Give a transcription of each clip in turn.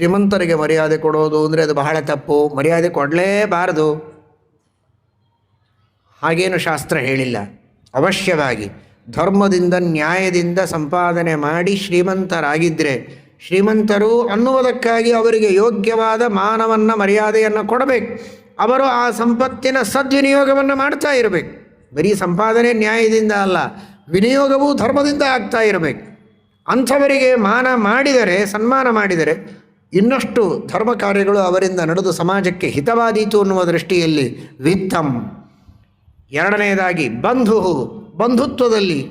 ಶ್ರೀಮಂತರಿಗೆ ಮರ್ಯಾದೆ ಕೊಡೋದು ಅಂದರೆ ಅದು ಬಹಳ ತಪ್ಪು. ಮರ್ಯಾದೆ ಕೊಡಲೇಬಾರದು. ಹಾಗೇನು ಶಾಸ್ತ್ರ ಹೇಳಿಲ್ಲ. ಅವಶ್ಯವಾಗಿ ಧರ್ಮದಿಂದ ನ್ಯಾಯದಿಂದ ಸಂಪಾದನೆ ಮಾಡಿ ಶ್ರೀಮಂತರಾಗಿದ್ದರೆ ಶ್ರೀಮಂತರು ಅನ್ನುವುದಕ್ಕಾಗಿ ಅವರಿಗೆ ಯೋಗ್ಯವಾದ ಮಾನವನ್ನು, ಮರ್ಯಾದೆಯನ್ನು ಕೊಡಬೇಕು. ಅವರು ಆ ಸಂಪತ್ತಿನ ಸದ್ವಿನಿಯೋಗವನ್ನು ಮಾಡ್ತಾ ಇರಬೇಕು. ಬರೀ ಸಂಪಾದನೆ ನ್ಯಾಯದಿಂದ ಅಲ್ಲ, ವಿನಿಯೋಗವೂ ಧರ್ಮದಿಂದ ಆಗ್ತಾ ಇರಬೇಕು. ಅಂಥವರಿಗೆ ಮಾನ ಮಾಡಿದರೆ, ಸನ್ಮಾನ ಮಾಡಿದರೆ ಇನ್ನಷ್ಟು ಧರ್ಮ ಕಾರ್ಯಗಳು ಅವರಿಂದ ನಡೆದು ಸಮಾಜಕ್ಕೆ ಹಿತವಾದೀತು ಅನ್ನುವ ದೃಷ್ಟಿಯಲ್ಲಿ ವಿತ್ತಂ. ಎರಡನೆಯದಾಗಿ ಬಂಧು, ಬಂಧುತ್ವದಲ್ಲಿ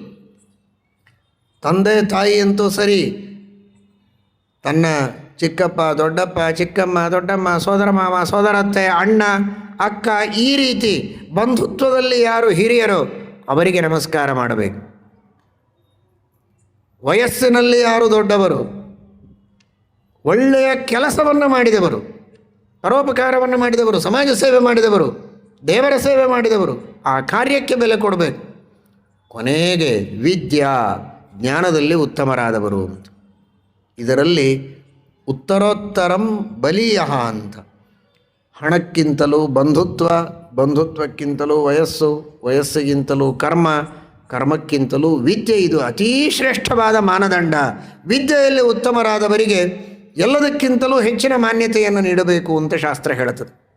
ತಂದೆ ತಾಯಿ ಅಂತೂ ಸರಿ, ತನ್ನ ಚಿಕ್ಕಪ್ಪ, ದೊಡ್ಡಪ್ಪ, ಚಿಕ್ಕಮ್ಮ, ದೊಡ್ಡಮ್ಮ, ಸೋದರ ಮಾವ, ಸೋದರತ್ತೆ, ಅಣ್ಣ, ಅಕ್ಕ ಈ ರೀತಿ ಬಂಧುತ್ವದಲ್ಲಿ ಯಾರು ಹಿರಿಯರು ಅವರಿಗೆ ನಮಸ್ಕಾರ ಮಾಡಬೇಕು. ವಯಸ್ಸಿನಲ್ಲಿ ಯಾರು ದೊಡ್ಡವರು? ಒಳ್ಳೆಯ ಕೆಲಸವನ್ನು ಮಾಡಿದವರು, ಪರೋಪಕಾರವನ್ನು ಮಾಡಿದವರು, ಸಮಾಜ ಸೇವೆ ಮಾಡಿದವರು, ದೇವರ ಸೇವೆ ಮಾಡಿದವರು, ಆ ಕಾರ್ಯಕ್ಕೆ ಬೆಲೆ ಕೊಡಬೇಕು. ಕೊನೆಗೆ ವಿದ್ಯಾ, ಜ್ಞಾನದಲ್ಲಿ ಉತ್ತಮರಾದವರು. ಅಂತ ಇದರಲ್ಲಿ ಉತ್ತರೋತ್ತರಂ ಬಲೀಯ ಅಂತ. ಹಣಕ್ಕಿಂತಲೂ ಬಂಧುತ್ವ, ಬಂಧುತ್ವಕ್ಕಿಂತಲೂ ವಯಸ್ಸು, ವಯಸ್ಸಿಗಿಂತಲೂ ಕರ್ಮ, ಕರ್ಮಕ್ಕಿಂತಲೂ ವಿದ್ಯೆ, ಇದು ಅತೀ ಶ್ರೇಷ್ಠವಾದ ಮಾನದಂಡ. ವಿದ್ಯೆಯಲ್ಲಿ ಉತ್ತಮರಾದವರಿಗೆ ಎಲ್ಲದಕ್ಕಿಂತಲೂ ಹೆಚ್ಚಿನ ಮಾನ್ಯತೆಯನ್ನು ನೀಡಬೇಕು ಅಂತ ಶಾಸ್ತ್ರ ಹೇಳುತ್ತದೆ.